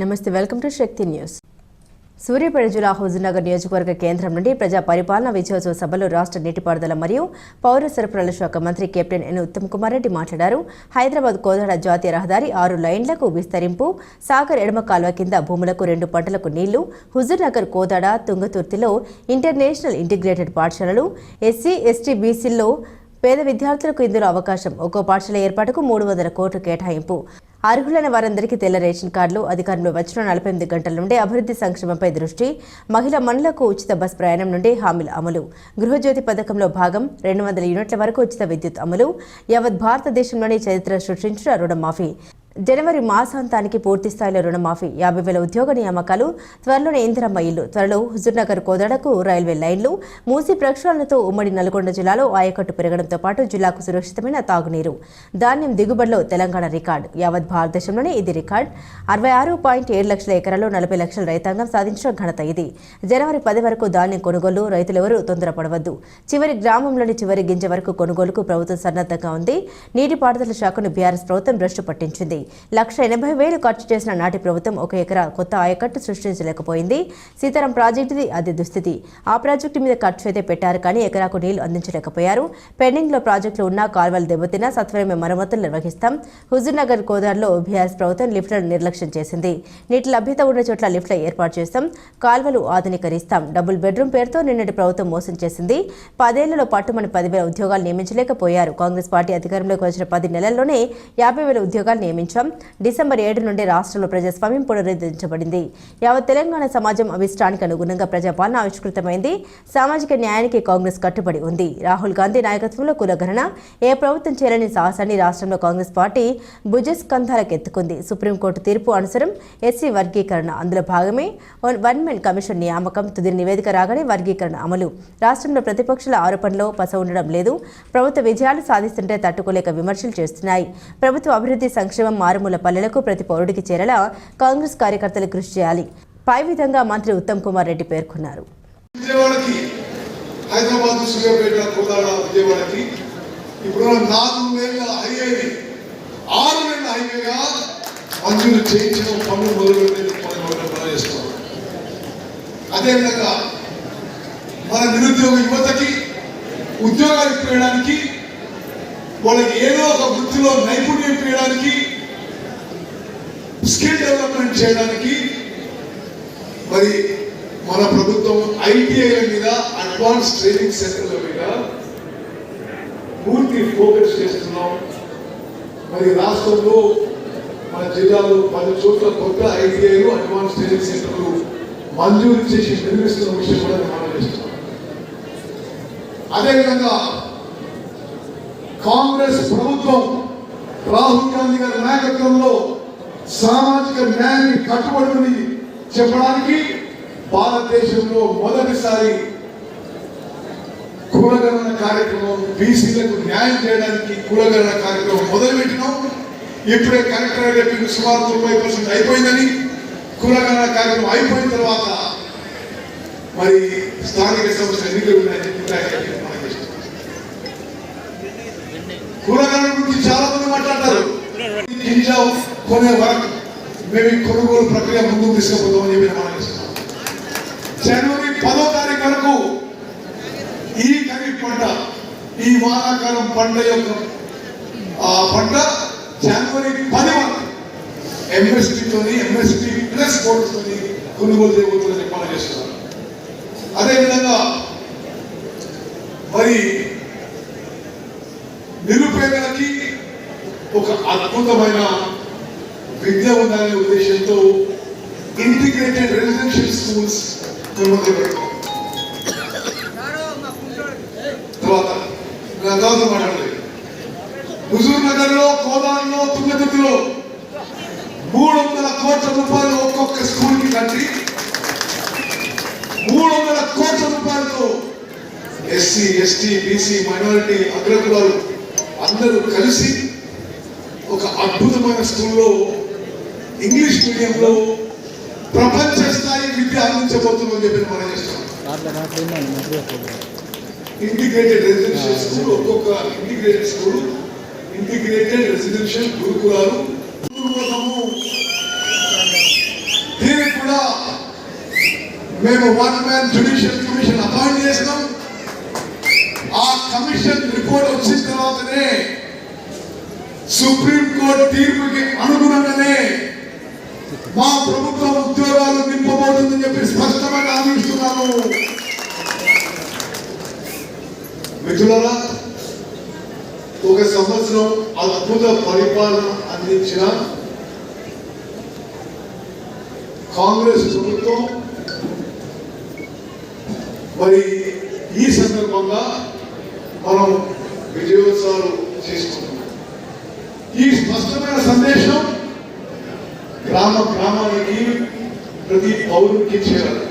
నమస్తే welcome to Shakti news. Suryapet జిల్లా హుజూర్నగర్ నియోజకవర్గ కేంద్రం నుండి ప్రజా పరిపాలన విజయోత్సవ సభలో రాష్ట్ర నీటిపారుదల మరియు పౌర సరఫరాల శాఖ మంత్రి కెప్టెన్ ఎన్ ఉత్తమ్ కుమార్ రెడ్డి మాట్లాడారు. హైదరాబాద్ కోదాడ జాతీయ రహదారి ఆరు లైన్లకు విస్తరింపు సాగర్ ఎడమ కాల్వ కింద భూములకు రెండు పంటలకు నీళ్ళు హుజూర్నగర్ కోదాడ తుంగతుర్తిలో ఇంటర్నేషనల్ ఇంటిగ్రేటెడ్ పాఠశాలలు ఎస్సీ ఎస్టీ బీసీల్లో పేద విద్యార్థులకు ఇందులో అవకాశం. ఒక్కో పాఠశాల ఏర్పాటుకు మూడు వందల కోట్లు కేటాయింపు. అర్హులైన వారందరికీ తెల్ల రేషన్ కార్డులు అధికారంలో వచ్చిన నలభై ఎనిమిది గంటల నుండి అభివృద్ధి సంక్షేమంపై దృష్టి మహిళా మనులకు ఉచిత బస్ ప్రయాణం నుండి హామీల అమలు. గృహజ్యోతి పథకంలో భాగం రెండు వందల యూనిట్ల వరకు ఉచిత విద్యుత్ అమలు. యావత్ భారతదేశంలోని చరిత్ర సృష్టించిన రుణమాఫీ. జనవరి మాసాంతానికి పూర్తి స్థాయిలో రుణమాఫీ యాభై వేల ఉద్యోగ నియామకాలు త్వరలోనే ఇందిరమ్మ ఇల్లు త్వరలో హుజూర్నగర్ కోదడకు రైల్వే లైన్లు మూసి ప్రక్షాళనతో ఉమ్మడి నల్గొండ జిల్లాలో ఆయకట్టు పెరగడంతో పాటు జిల్లాకు సురక్షితమైన తాగునీరు. ధాన్యం దిగుబడిలో తెలంగాణ రికార్డు యావత్ భారతదేశంలోనే ఇది రికార్డు. అరవై ఆరు పాయింట్ ఏడు లక్షల ఎకరాల్లో నలభై లక్షల రైతాంగం సాధించిన ఘనత ఇది. జనవరి పది వరకు ధాన్యం కొనుగోలు రైతులెవరూ తొందరపడవద్దు. చివరి గ్రామంలోని చివరి గింజ వరకు కొనుగోలుకు ప్రభుత్వం సన్నద్ధంగా ఉంది. నీటిపారుదల శాఖను బీఆర్ఎస్ ప్రభుత్వం భ్రష్టు పట్టించింది. లక్ష ఎనభై వేలు ఖర్చు చేసిన నాటి ప్రభుత్వం ఒక ఎకరా కొత్త ఆయకట్టు సృష్టించలేకపోయింది. సీతారాం ప్రాజెక్టుది అది దుస్థితి. ఆ ప్రాజెక్టు మీద ఖర్చు అయితే పెట్టారు కానీ ఎకరాకు నీళ్ళు అందించలేకపోయారు. పెండింగ్లో ప్రాజెక్టులు ఉన్నా కాల్వలు దెబ్బతిన్నా సత్వరమే మరమ్మతులు నిర్వహిస్తాం. హుజూర్నగర్ గోదావరిలో బీఆర్ఎస్ ప్రభుత్వం లిఫ్ట్లను నిర్లక్ష్యం చేసింది. నీటి లభ్యత ఉన్న చోట్ల లిఫ్ట్ల ఏర్పాటు చేస్తాం. కాల్వలు ఆధునీకరిస్తాం. డబుల్ బెడ్రూమ్ పేరుతో నిన్నటి ప్రభుత్వం మోసం చేసింది. పదేళ్ళలో పట్టుమని పదివేల ఉద్యోగాలు నియమించలేకపోయారు. కాంగ్రెస్ పార్టీ అధికారంలోకి వచ్చిన పది నెలల్లోనే యాభై వేల ఉద్యోగాలు నియమించాం డిసెంబర్ ఏడు నుండి రాష్ట్రంలో ప్రజాస్వామ్యం పునరుద్ధరించబడింది. యావత్ తెలంగాణ సమాజం అభిష్టానికి అనుగుణంగా ప్రజాపాలన ఆవిష్కృతమైంది. సామాజిక న్యాయానికి కాంగ్రెస్ కట్టుబడి ఉంది. రాహుల్ గాంధీ నాయకత్వంలో కులగణన ఏ ప్రభుత్వం చేయాలని సాహసాన్ని రాష్ట్రంలో కాంగ్రెస్ పార్టీ భుజస్కంధాలకు ఎత్తుకుంది. సుప్రీంకోర్టు తీర్పు అనుసరం ఎస్సీ వర్గీకరణ. అందులో భాగమే వన్ వన్ మెన్ కమిషన్ నియామకం. తుది నివేదిక రాగానే వర్గీకరణ అమలు. రాష్ట్రంలో ప్రతిపక్షాల ఆరోపణలో పస ఉండడం లేదు. ప్రభుత్వ విజయాలు సాధిస్తుంటే తట్టుకోలేక విమర్శలు చేస్తున్నాయి. ప్రభుత్వ అభివృద్ధి సంక్షేమం మారుమూల పల్లెలకు ప్రతి పౌరుడికి చేరేలా కాంగ్రెస్ కార్యకర్తలు కృషి చేయాలి. పై విధంగా మంత్రి ఉత్తమ్ కుమార్ రెడ్డి పేర్కొన్నారు. హైదరాబాద్ సూర్యాపేట కోదాడ విజయవాడకి ఇప్పుడు నాలుగు వేల హైవేని ఆరు వేల హైవేగా మంజూరు చేయించిన పనులు అదేవిధంగా మన నిరుద్యోగ యువతకి ఉద్యోగాలు ఇప్పించడానికి వాళ్ళకి ఏదో ఒక వృత్తిలో నైపుణ్యం ఇప్పించడానికి స్కిల్ డెవలప్మెంట్ చేయడానికి మరి మన ప్రభుత్వం ఐటీఐల మీద అడ్వాన్స్ ట్రైనింగ్ సెంటర్ల మీద పూర్తి ఫోకస్ చేస్తున్నాం. మరి రాష్ట్రంలో మన జిల్లాలో పది చోట్ల కొత్త ఐటీఐలు అడ్వాన్స్ ట్రైనింగ్ సెంటర్లు మంజూరు చేసి నిర్మిస్తున్న విషయం కూడా మనం చేస్తున్నాం అదేవిధంగా కాంగ్రెస్ ప్రభుత్వం రాహుల్ గాంధీ గారి నాయకత్వంలో సామాజిక న్యాయాన్ని కట్టుబడి చెప్పడానికి భారతదేశంలో మొదటిసారి కులగణన కార్యక్రమం బీసీలకు న్యాయం చేయడానికి కులగణన కార్యక్రమం మొదలుపెట్టినాం. ఇప్పుడే కలెక్టర్ చెప్పింది సుమారు తొంభై పర్సెంట్ అయిపోయిందని కులగణన కార్యక్రమం అయిపోయిన తర్వాత మరి స్థానిక సంస్థ ఎన్నికలు ఉన్నాయని చెప్పి కులగణన గురించి చాలా మంది మాట్లాడతారు. కొనే వరకు మేము ఈ కొనుగోలు ప్రక్రియ ముందుకు తీసుకుపోతామని చెప్పి మనం ఇస్తున్నాం జనవరి పదో తారీఖు వరకు ఈ ఖరీఫ్ పంట ఈ వానాకాలం పంట యొక్క ఆ పంట జనవరి పది వరకు ఎంఎస్పీతోని ఎంఎస్పీ ప్లస్ కోర్టుతోని కొనుగోలు చేయబోతుందని మనం చేస్తున్నాం. అదేవిధంగా మరి నిరుపేదలకి ఒక అద్భుతమైన విద్య ఉందనే ఉద్దేశంతో ఇంటిగ్రేటెడ్ రెసిడెన్షియల్ స్కూల్స్ తర్వాత నా మాట్లాడలేదు హుజూర్ నగర్లో కోదాడలో తుంగతుర్తిలో మూడు వందల కోట్ల రూపాయలు ఒక్కొక్క స్కూల్కి కట్టి మూడు వందల కోట్ల రూపాయలతో ఎస్సీ ఎస్టీ బీసీ మైనారిటీ అగ్రకులాలు అందరూ కలిసి ఒక అద్భుతమైన స్కూల్లో ఇంగ్లీష్ మీడియంలో ప్రపంచ స్థాయి విద్య అందించబోతుందని చెప్పి మనం చేస్తాం ఇంటిగ్రేటెడ్ రెసిడెన్షియల్ స్కూల్ ఒక్కొక్క ఇంటిగ్రేటెడ్ స్కూల్ ఇంటిగ్రేటెడ్ రెసిడెన్షియల్ గురుకులాలు. కోసము మేము one man judicial commission appoint చేసినాం. ఆ కమిషన్ రిపోర్ట్ వచ్చిన తర్వాతనే సుప్రీం కోర్టు తీర్పుకి అనుగుణంగానే మా ప్రభుత్వం ఉద్యోగాలు నింపబోతుందని చెప్పి స్పష్టంగా హామీస్తున్నాను మిత్రులరా ఒక సంవత్సరం అద్భుత పరిపాలన అందించిన కాంగ్రెస్ ప్రభుత్వం మరి ఈ సందర్భంగా మనం విజయోత్సవాలు చేసుకుంటున్నాం. ఈ స్పష్టమైన సందేశం గ్రామ గ్రామానికి ప్రతి పౌరుడికి చేరాలి